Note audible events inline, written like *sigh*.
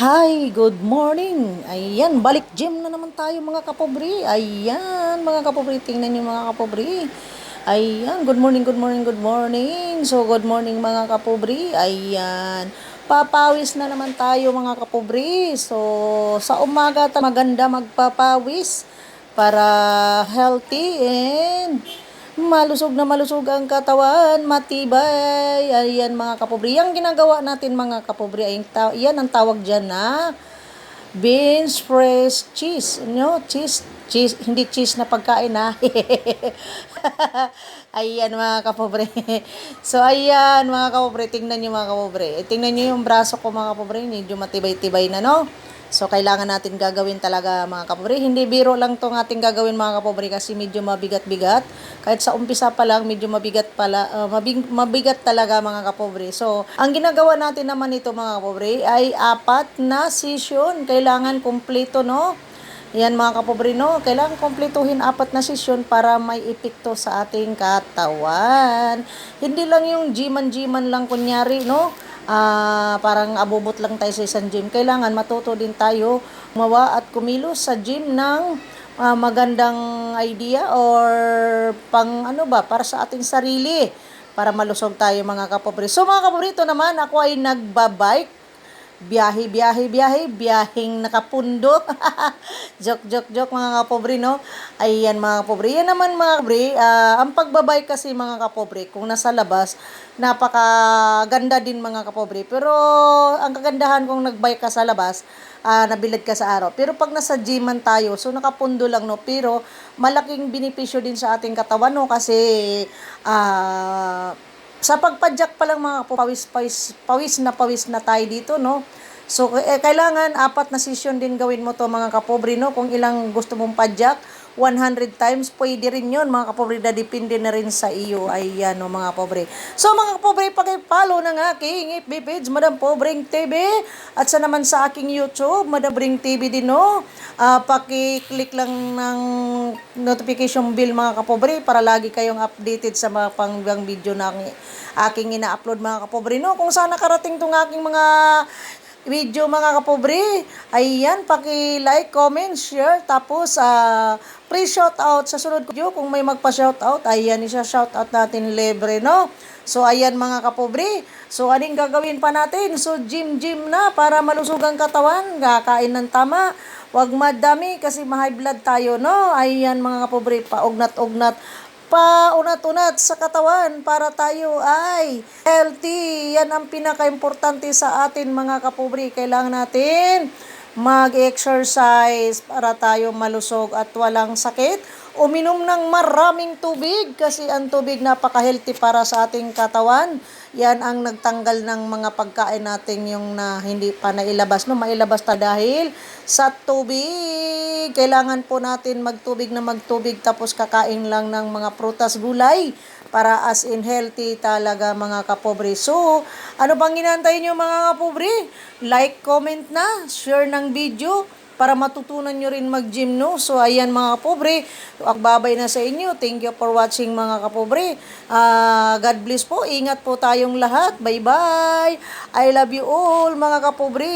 Hi, good morning. Ayan, balik gym na naman tayo mga kapobri. Ayan, mga kapobri, tingnan niyo mga kapobri. Ayan, good morning, good morning, good morning. So, good morning mga kapobri. Ayan, papawis na naman tayo mga kapobri. So, sa umaga ta maganda magpapawis para healthy and malusog na malusog ang katawan, matibay. Ayan mga kapobri. Yang ginagawa natin mga kapobri, ay yan ang tawag dyan na beans fresh cheese. No? Cheese. Cheese. Hindi cheese na pagkain ha. *laughs* ayan mga kapobre. so ayan mga kapobre. Tingnan nyo mga kapobre. Tingnan nyo yung braso ko mga kapobre. Medyo matibay-tibay na no. So, kailangan natin gagawin talaga mga kapobre. Hindi biro lang tong ating gagawin mga kapobre kasi medyo mabigat-bigat. Kahit sa umpisa pa lang, medyo mabigat pala, uh, mabig, mabigat talaga mga kapobre. So, ang ginagawa natin naman ito mga kapobre ay apat na session. Kailangan kumpleto, no? Yan mga kapobre, no? Kailangan kumpletuhin apat na session para may epekto sa ating katawan. Hindi lang yung jiman-jiman lang kunyari, no? Ah parang abubot lang tayo sa isang gym. Kailangan matuto din tayo gumawa at kumilos sa gym ng ah, magandang idea or pang ano ba, para sa ating sarili. Para malusog tayo mga kapobre. So mga kapobrito naman, ako ay nagbabike biyahe, biyahe, biyahe, biyaheng nakapundo. *laughs* joke, joke, joke mga kapobre, no? Ayan mga kapobre. Yan naman mga kapobre, ah, ang pagbabay kasi mga kapobre, kung nasa labas, napakaganda din mga kapobre. Pero ang kagandahan kung nagbike ka sa labas, ah, nabilad ka sa araw. Pero pag nasa gyman tayo, so nakapundo lang, no? Pero malaking benepisyo din sa ating katawan, no? Kasi, ah, sa pagpadyak pa lang mga pawis, pawis, pawis na pawis na tayo dito, no? So, eh, kailangan apat na session din gawin mo to mga kapobre, no? Kung ilang gusto mong padyak, 100 times, pwede rin yun, mga kapobre, na depende na rin sa iyo. Ayan, no, mga pobre. So, mga kapobre, pakipollow ng aking FB page, Madam Pobreng TV, at sa naman sa aking YouTube, Madam Pobreng TV din, no? Ah, paki-click lang ng notification bell, mga kapobre, para lagi kayong updated sa mga panggang video na aking- aking ina-upload, mga kapobre, no? Kung saan nakarating tong aking mga video mga kapobre. Ayan, paki-like, comment, share, tapos uh, pre-shoutout sa sunod ko kung may magpa-shoutout, ayan, isa-shoutout natin libre, no? So, ayan mga kapobre. So, anong gagawin pa natin? So, gym-gym na para malusog ang katawan, kakain ng tama, Huwag madami kasi ma-high blood tayo, no? Ayan mga kapobre, paugnat-ugnat paunat-unat sa katawan para tayo ay healthy. Yan ang pinaka-importante sa atin mga kapobre. Kailangan natin mag-exercise para tayo malusog at walang sakit. Uminom ng maraming tubig kasi ang tubig napaka-healthy para sa ating katawan. Yan ang nagtanggal ng mga pagkain natin yung na hindi pa nailabas. No, mailabas ta dahil sa tubig. Kailangan po natin magtubig na magtubig tapos kakain lang ng mga prutas, gulay para as in healthy talaga mga kapobre. So, ano bang inantay nyo mga kapobre? Like, comment na, share ng video para matutunan nyo rin mag-gym, no? So, ayan mga kapobre, akbabay na sa inyo. Thank you for watching mga kapobre. Ah, God bless po. Ingat po tayong lahat. Bye-bye. I love you all mga kapobre.